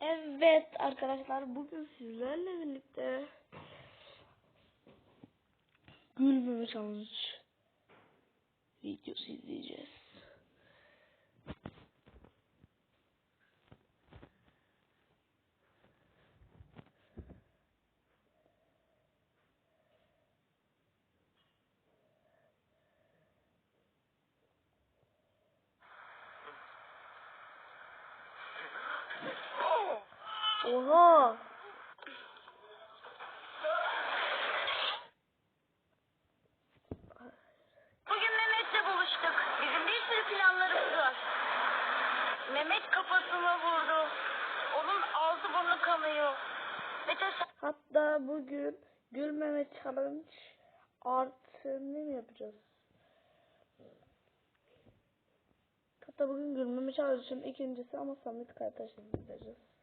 Evet arkadaşlar bugün sizlerle birlikte gülmeme challenge videosu izleyeceğiz. Oha! Bugün Mehmet'le buluştuk. Bizim bir sürü planlarımız var. Mehmet kafasına vurdu. Onun ağzı burnu kanıyor. Mete. Hatta bugün gülmeme challenge artı ne mi yapacağız? Hatta bugün gülmeme challenge'ın ikincisi ama Samet Kardeş'le izleyeceğiz.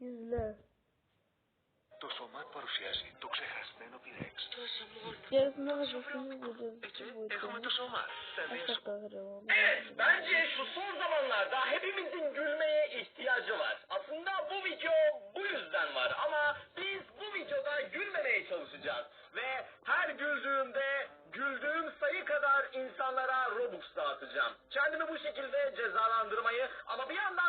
İzle. Το Σομάτ παρουσιάζει το ξεχασμένο T-Rex. Gerisinde de bakımı bulacağız. Έτσι, Bu έχουμε το yüzden. Σομάτ. Τα Kaç νέα dakika kadar Evet, bence şu son zamanlarda hepimizin gülmeye ihtiyacı var. Aslında bu video bu yüzden var ama biz bu videoda gülmemeye çalışacağız. Ve her güldüğümde güldüğüm sayı kadar insanlara Robux dağıtacağım. Kendimi bu şekilde cezalandırmayı ama bir yandan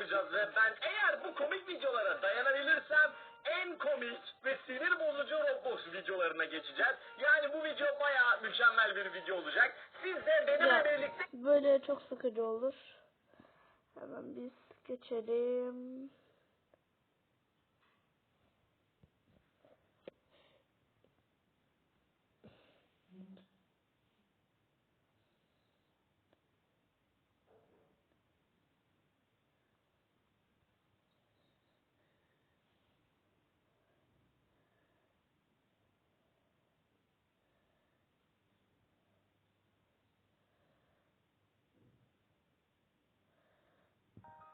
bakacağız ve ben eğer bu komik videolara dayanabilirsem en komik ve sinir bozucu Roblox videolarına geçeceğiz. Yani bu video bayağı mükemmel bir video olacak. Siz de benimle Ya, birlikte böyle çok sıkıcı olur. Hemen biz geçelim.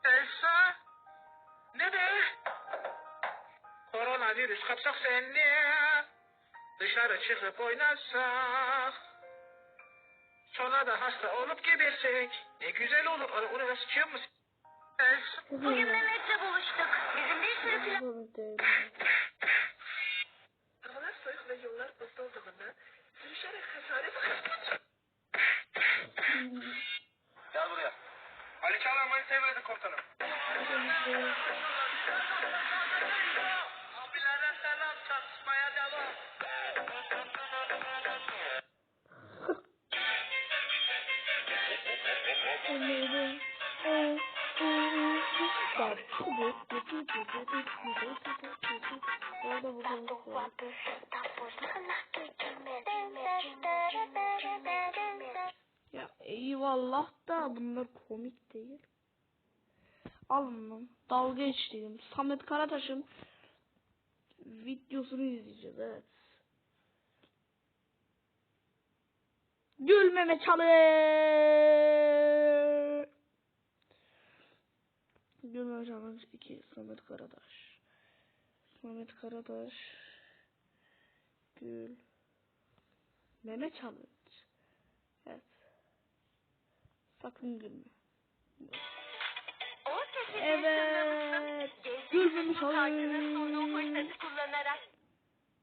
Elsa? Ne be? Koronavirüs kapsak seni. Dışarı çıkıp oynarsak. Sonra da hasta olup gebersek. Ne güzel olur. Or oraya sıçıyor musun? Elsa? Bugün Mehmet'le buluştuk. Bizim bir sürü plan... Havalar soğuk ve yollar buzlu olduğundan sürüşerek hasaret Gel buraya. Ali Çağlamayı severdi komutanım. Eyvallah da bunlar komik değil. Alın lan. Dalga geçtiğim Samet Karataş'ın videosunu izleyeceğiz evet. Gülmeme çalış. Gülmeme çalış 2 Samet Karataş. Samet Karataş. Gül. Meme challenge. Evet. Sakın gülme. O sesi Evet. Gülmemiş olayım.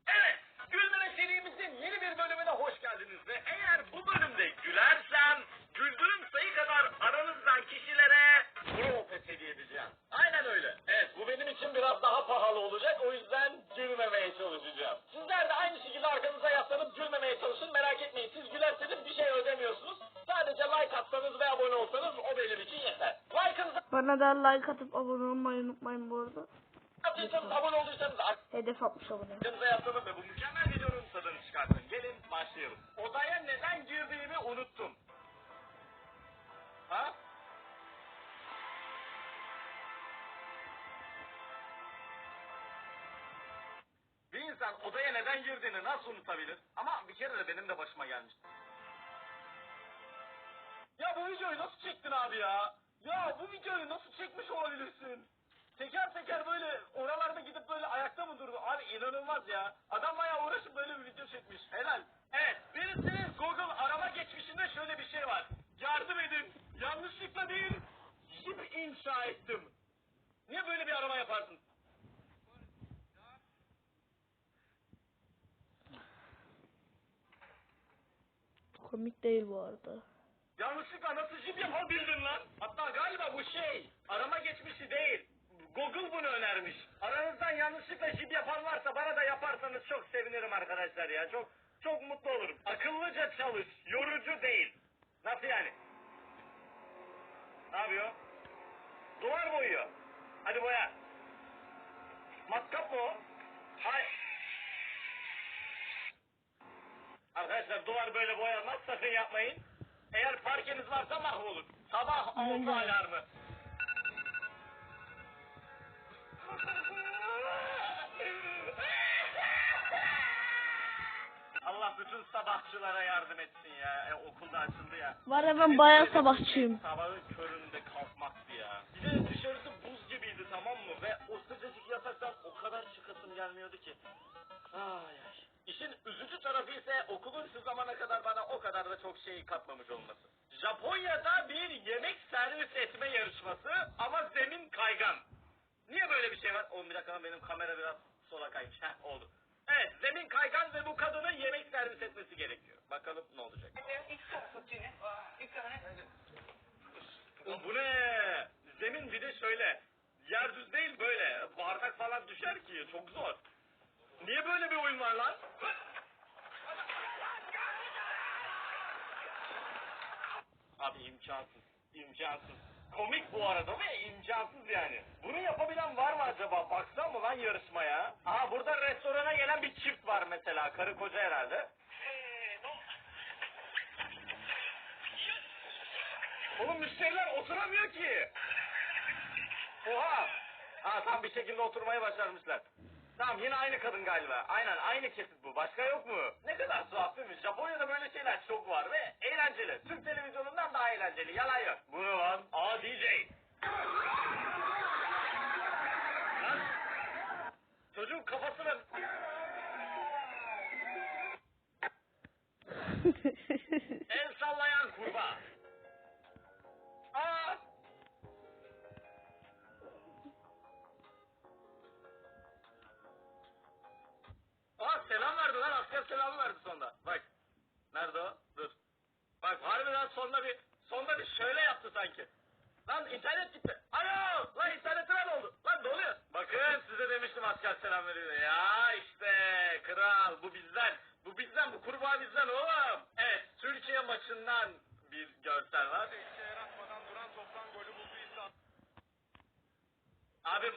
Evet, Gülmeme serimizin yeni bir bölümüne hoş geldiniz ve eğer bu bölümde gülersem güldüğüm sayı kadar aranızdan kişilere Pro Pes hediye edeceğim. Aynen öyle. Evet, bu benim için biraz daha pahalı olacak o yüzden gülmemeye çalışacağım. Sizler de aynı şekilde arkanıza yaslanıp gülmemeye çalışın merak etmeyin. Siz gülerseniz bir şey ödemiyorsunuz. Sadece like atsanız ve abone olsanız o benim için yeter. Bana da like atıp abone olmayı unutmayın bu arada. attıysanız abone olduysanız Hedef 60 abone. Yanınıza yaslanın ve bu mükemmel videonun tadını çıkartın. Gelin başlayalım. Odaya neden girdiğimi unuttum. Ha? insan odaya neden girdiğini nasıl unutabilir? Ama bir kere de benim de başıma gelmiş. Ya bu videoyu nasıl çektin abi ya? Ya bu videoyu nasıl çekmiş olabilirsin? Teker teker böyle oralarda gidip böyle ayakta mı durdu? Abi inanılmaz ya. Adam bayağı uğraşıp böyle bir video çekmiş. Helal. Evet birisinin Google arama geçmişinde şöyle bir şey var. Yardım edin. Yanlışlıkla değil. Jip inşa ettim. Niye böyle bir arama yaparsın? Komik değil bu arada. Yanlışlıkla nasıl jip yapabildin lan? Hatta galiba bu şey arama geçmişi değil. Google bunu önermiş. Aranızdan yanlışlıkla jip yapan varsa bana da yaparsanız çok sevinirim arkadaşlar ya. Çok çok mutlu olurum. Akıllıca çalış. Yorucu değil. Nasıl yani? Ne yapıyor? Duvar boyuyor. Hadi boya. Matkap mı o? Hay. Arkadaşlar duvar böyle boyanmaz sakın yapmayın. Eğer parkeniz varsa mahvolur. Sabah 6 Aynen. alarmı. Allah bütün sabahçılara yardım etsin ya. E, okulda açıldı ya. Var ya ben bayağı sabahçıyım. Sabahın köründe kalkmaktı ya. Bir de dışarısı buz gibiydi tamam mı? Ve o sıcacık yataktan o kadar çıkasım gelmiyordu ki. Ay ay. İse okulun şu zamana kadar bana o kadar da çok şey katmamış olması. Japonya'da bir yemek servis etme yarışması ama zemin kaygan. Niye böyle bir şey var? Oğlum bir dakika benim kamera biraz sola kaymış. Heh oldu. Evet zemin kaygan ve bu kadının yemek servis etmesi gerekiyor. Bakalım ne olacak. Bu ne? Zemin bir de şöyle. Yer düz değil böyle. Bardak falan düşer ki. Çok zor. Niye böyle bir oyun var lan? Abi imkansız. imkansız. Komik bu arada ve imkansız yani. Bunu yapabilen var mı acaba? Baksam mı lan yarışmaya? Aha burada restorana gelen bir çift var mesela. Karı koca herhalde. Oğlum müşteriler oturamıyor ki. Oha. Ha tam bir şekilde oturmayı başarmışlar. Tamam yine aynı kadın galiba. Aynen aynı kesit bu. Başka yok mu? Ne kadar tuhaf değil mi? Japonya'da böyle şeyler çok var ve eğlenceli. Türk televizyonundan daha eğlenceli. Yalan yok. Bu ne lan? Aa DJ. Lan. Çocuğun kafasını... asker selamı verdi sonunda. Bak. Nerede o? Dur. Bak harbiden sonunda bir sonunda bir şöyle yaptı sanki. Lan internet gitti. Alo! Lan internetime ne oldu? Lan ne oluyor? Bakın size demiştim asker selam veriyor. Ya işte kral bu bizden. Bu bizden bu kurbağa bizden oğlum. Evet Türkiye maçından bir görsel var. Abim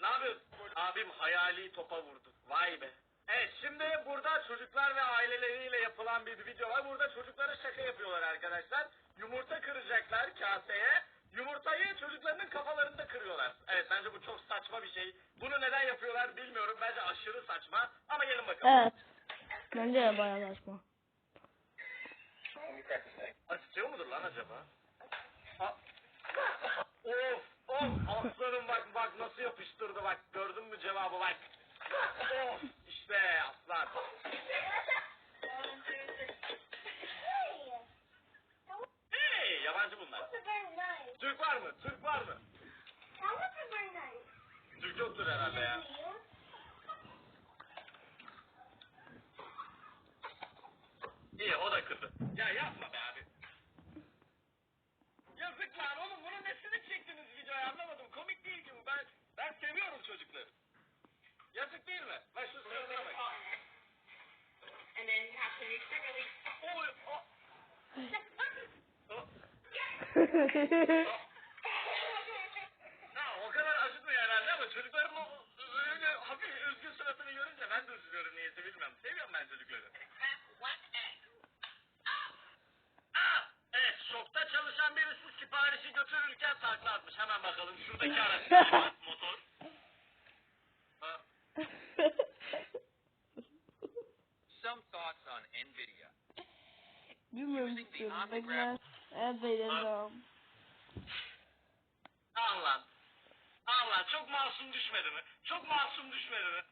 ne yapıyorsun? Abim hayali topa vurdu. Vay be. Evet şimdi burada çocuklar ve aileleriyle yapılan bir video var. Burada çocuklara şaka yapıyorlar arkadaşlar. Yumurta kıracaklar kaseye. Yumurtayı çocuklarının kafalarında kırıyorlar. Evet bence bu çok saçma bir şey. Bunu neden yapıyorlar bilmiyorum. Bence aşırı saçma. Ama gelin bakalım. evet. Bence de bayağı saçma. Acıtıyor mudur lan acaba? Ha. Of of aslanım bak bak nasıl yapıştırdı bak gördün mü cevabı bak. Of işte aslan. Hey yabancı bunlar. Türk var mı? Türk var mı? Türk yoktur herhalde ya. İyi o da kırdı. Ya yapma be abi. Yazık lan oğlum bunun nesini çektiniz videoyu anlamadım. Komik değil ki bu. Ben ben seviyorum çocukları. Yazık değil mi? Bak şu sırrına bak. Oy, o. O. Ha, o kadar acıtmıyor herhalde ama çocukların o öyle hafif üzgün suratını görünce ben de üzülüyorum niyeyse bilmem. Seviyorum ben çocukları. Aa, evet şokta çalışan birisi siparişi götürürken takla atmış. Hemen bakalım şuradaki araç motor. Ha. Bekle. Evet beylerim. Al lan. Al lan. Çok masum düşmedi mi? Çok masum düşmedi mi?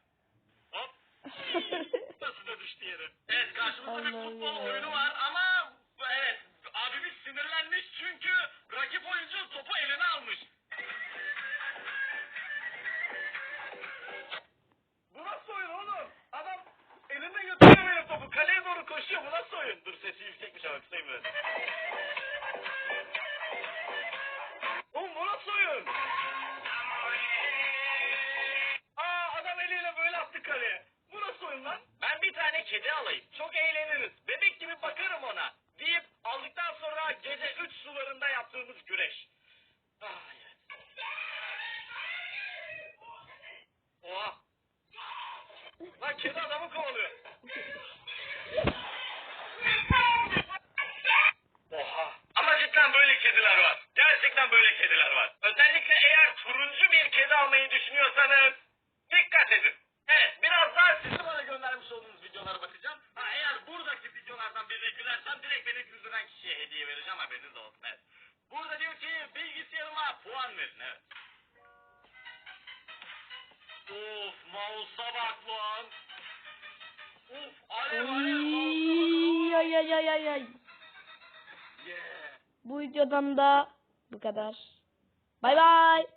Hop. Nasıl da düştü yere? Evet karşımızda bir futbol oyunu var ama evet abimiz sinirlenmiş çünkü rakip oyuncu topu eline almış. Bu nasıl oyun oğlum? Adam elinde götürüyor. Koşuyor. Bu nasıl oyun? Dur sesi yüksekmiş ama kısayım biraz. Gülersem direkt beni güldüren kişiye hediye vereceğim haberiniz olsun. Evet. Burada diyor ki bilgisayarıma puan verin. Evet. Of mouse'a bak lan. Of alev alev mouse'a. Ay ay ay ay ay. Yeah. Bu videodan da bu kadar. Bay bay.